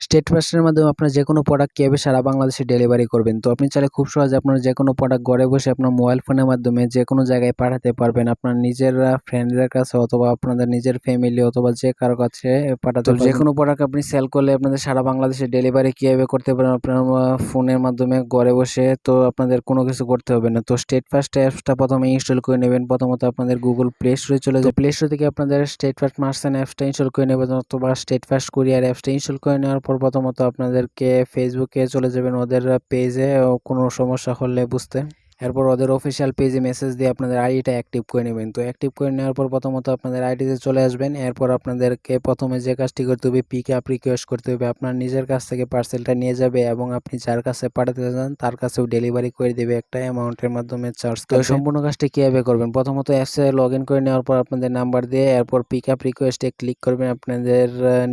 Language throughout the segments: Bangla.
স্টেট ফাস্টের মাধ্যমে আপনার যে কোনো প্রোডাক্ট কীভাবে সারা বাংলাদেশে ডেলিভারি করবেন। তো আপনি চাইলে খুব সহজে আপনার যে কোনো প্রোডাক্ট ঘরে বসে আপনার মোবাইল ফোনের মাধ্যমে যে কোনো জায়গায় পাঠাতে পারবেন। আপনার নিজের ফ্রেন্ডদের কাছে অথবা আপনাদের নিজের ফ্যামিলি অথবা যে কারও কাছে পাঠাতে যে কোনো প্রোডাক্ট আপনি সেল করলে আপনাদের সারা বাংলাদেশে ডেলিভারি কীভাবে করতে পারেন আপনার ফোনের মাধ্যমে ঘরে বসে তো আপনাদের কোনো কিছু করতে হবে না। তো স্টেট ফাস্ট অ্যাপসটা প্রথমে ইনস্টল করে নেবেন। প্রথমত আপনাদের গুগল প্লে স্টোরে চলে যাবে। প্লে স্টোর থেকে আপনাদের স্টেট ফাস্ট মার্সেন অ্যাপসটা ইনস্টল করে নেবেন অথবা স্টেট ফাস্ট কুরিয়ার অ্যাপসটা ইনস্টল করে নেওয়ার প্রথমত আপনাদেরকে ফেসবুকে চলে যাবেন ওদের পেজে কোনো সমস্যা হলে বুঝতে। এরপর ওদের অফিসিয়াল পেজে মেসেজ দিয়ে আপনাদের আইডিটা অ্যাক্টিভ করে নেবেন। তো অ্যাক্টিভ করে নেওয়ার পর প্রথমত আপনাদের আইডিতে চলে আসবেন। এরপর আপনাদেরকে প্রথমে যে কাজটি করতে হবে পিক আপ রিকোয়েস্ট করতে হবে। আপনার নিজের কাছ থেকে পার্সেলটা নিয়ে যাবে এবং আপনি যার কাছে পাঠাতে চান তার কাছেও ডেলিভারি করে দেবে একটা অ্যামাউন্টের মাধ্যমে চার্জ তো সম্পূর্ণ কাজটি কীভাবে করবেন? প্রথমত অ্যাপসে লগ ইন করে নেওয়ার পর আপনাদের নাম্বার দিয়ে এরপর পিক আপ রিকোয়েস্টে ক্লিক করবেন। আপনাদের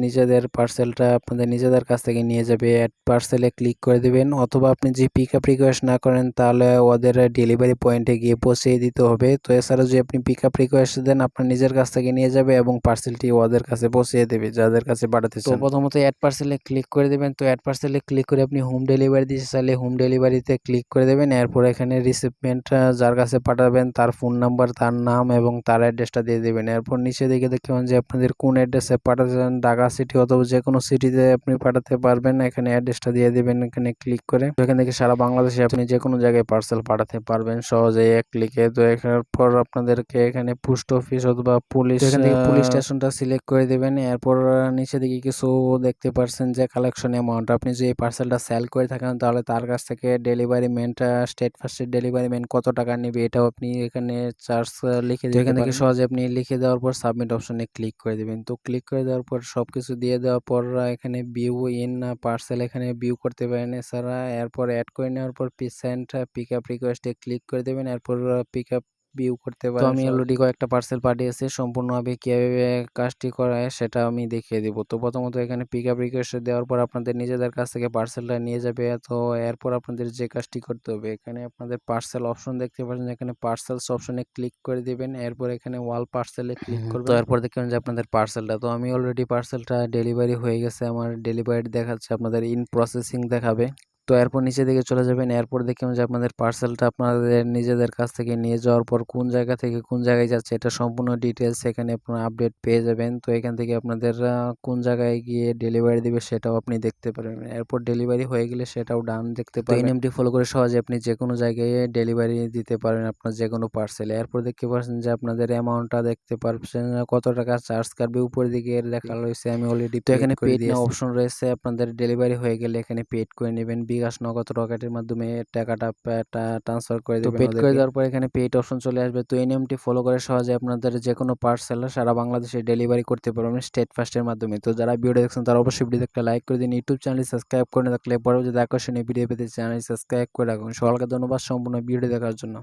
নিজেদের পার্সেলটা আপনাদের নিজেদের কাছ থেকে নিয়ে যাবে। অ্যাড পার্সেলে ক্লিক করে দেবেন। অথবা আপনি যে পিক আপ রিকোয়েস্ট না করেন তাহলে ওদের ডেলিভারি পয়েন্টে গিয়ে পৌঁছে দিতে হবে। তো এছাড়া যদি আপনি পিক আপ রিকোয়েস্ট দেন আপনার নিজের কাছ থেকে নিয়ে যাবে এবং পার্সেলটি ওদের কাছে পৌঁছে দেবে যাদের কাছে পাঠাতে তো প্রথমত অ্যাড পার্সেলে ক্লিক করে দেবেন। তো অ্যাড পার্সেলে ক্লিক করে আপনি হোম ডেলিভারি দিতে চাইলে হোম ডেলিভারিতে ক্লিক করে দেবেন। এরপর এখানে রিসিপমেন্ট যার কাছে পাঠাবেন তার ফোন নাম্বার তার নাম এবং তার অ্যাড্রেসটা দিয়ে দেবেন। এরপর নিচে দিকে দেখবেন যে আপনাদের কোন অ্যাড্রেসে পাঠাতে চান ঢাকা সিটি অথবা যে কোনো সিটিতে আপনি পাঠাতে পারবেন। এখানে অ্যাড্রেসটা দিয়ে দেবেন এখানে ক্লিক করে। এখান থেকে সারা বাংলাদেশে আপনি যে কোনো জায়গায় পার্সেল পাঠাতে পারবেন সহজেই এক ক্লিকে তো এরপর আপনাদেরকে এখানে পোস্ট অফিস অথবা পুলিশ এখান থেকে পুলিশ স্টেশনটা সিলেক্ট করে দেবেন। এরপর নিচে দিকে কিছু দেখতে পারছেন যে কালেকশন অ্যামাউন্ট আপনি যদি এই পার্সেলটা সেল করে থাকেন তাহলে তার কাছ থেকে ডেলিভারি ম্যানটা স্টেট ফার্স্টের ডেলিভারি ম্যান কত টাকা নেবে এটাও আপনি এখানে চার্জ লিখে দিতে এখান থেকে সহজে আপনি লিখে দেওয়ার পর সাবমিট অপশনে ক্লিক করে দেবেন। তো ক্লিক করে দেওয়ার পর সব কিছু দিয়ে দেওয়ার পর এখানে ভিউ ইন পার্সেল এখানে ভিউ করতে পারেন এছাড়া। এরপর অ্যাড করে নেওয়ার পর পিসেন্ট পিক আপ রিকোয়েস্টে ক্লিক করে দেবেন এরপর পিক আপ ভিউ করতে পারেন তো আমি অলরেডি কয়েকটা পার্সেল পাঠিয়েছি সম্পূর্ণভাবে কীভাবে কাজটি করা হয় সেটা আমি দেখিয়ে দেবো। তো প্রথমত এখানে পিক আপ রিকোয়েস্ট দেওয়ার পর আপনাদের নিজেদের কাছ থেকে পার্সেলটা নিয়ে যাবে তো এরপর আপনাদের যে কাজটি করতে হবে এখানে আপনাদের পার্সেল অপশন দেখতে পাচ্ছেন এখানে পার্সেলস অপশনে ক্লিক করে দিবেন এরপর এখানে ওয়াল পার্সেলে ক্লিক করবেন। তো এরপর দেখবেন যে আপনাদের পার্সেলটা তো আমি অলরেডি পার্সেলটা ডেলিভারি হয়ে গেছে আমার ডেলিভারি দেখাচ্ছে আপনাদের ইন প্রসেসিং দেখাবে। তো এরপর নিচে দিকে চলে যাবেন। এরপর দেখবেন যে আপনাদের পার্সেলটা আপনাদের নিজেদের কাছ থেকে নিয়ে যাওয়ার পর কোন জায়গা থেকে কোন জায়গায় যাচ্ছে এটা সম্পূর্ণ ডিটেলস এখানে আপনারা আপডেট পেয়ে যাবেন। তো এখান থেকে আপনাদের কোন জায়গায় গিয়ে ডেলিভারি দেবে সেটাও আপনি দেখতে পারবেন। এরপর ডেলিভারি হয়ে গেলে সেটাও ডান দেখতে পাবেন এনএমটি ফলো করে সহজে আপনি যে কোনো জায়গায় ডেলিভারি দিতে পারেন আপনার যে কোনো পার্সেল এরপর দেখতে পাচ্ছেন যে আপনাদের অ্যামাউন্টটা দেখতে পারছেন কত টাকা চার্জ কাটবে উপর দিকে লেখা রয়েছে আমি অলরেডি তো এখানে পেড অপশন রয়েছে আপনাদের ডেলিভারি হয়ে গেলে এখানে পেড করে নেবেন। বিকাশ নগদ রকেটের মাধ্যমে টাকাটা ট্রান্সফার করে দেবেন পেড করে দেওয়ার পর এখানে পেড অপশন চলে আসবে। তো এই নিয়মটি ফলো করে সহজে আপনাদের যে কোনো পার্সেল সারা বাংলাদেশে ডেলিভারি করতে পারবেন স্টেট ফাস্টের মাধ্যমে। তো যারা ভিডিও দেখছেন তারা অবশ্যই ভিডিও একটা লাইক করে দিন। ইউটিউব চ্যানেল সাবস্ক্রাইব করে থাকলে পরবর্তীতে আকর্ষণীয় ভিডিও পেতে চ্যানেল সাবস্ক্রাইব করে রাখুন। সকলকে ধন্যবাদ সম্পূর্ণ ভিডিও দেখার জন্য।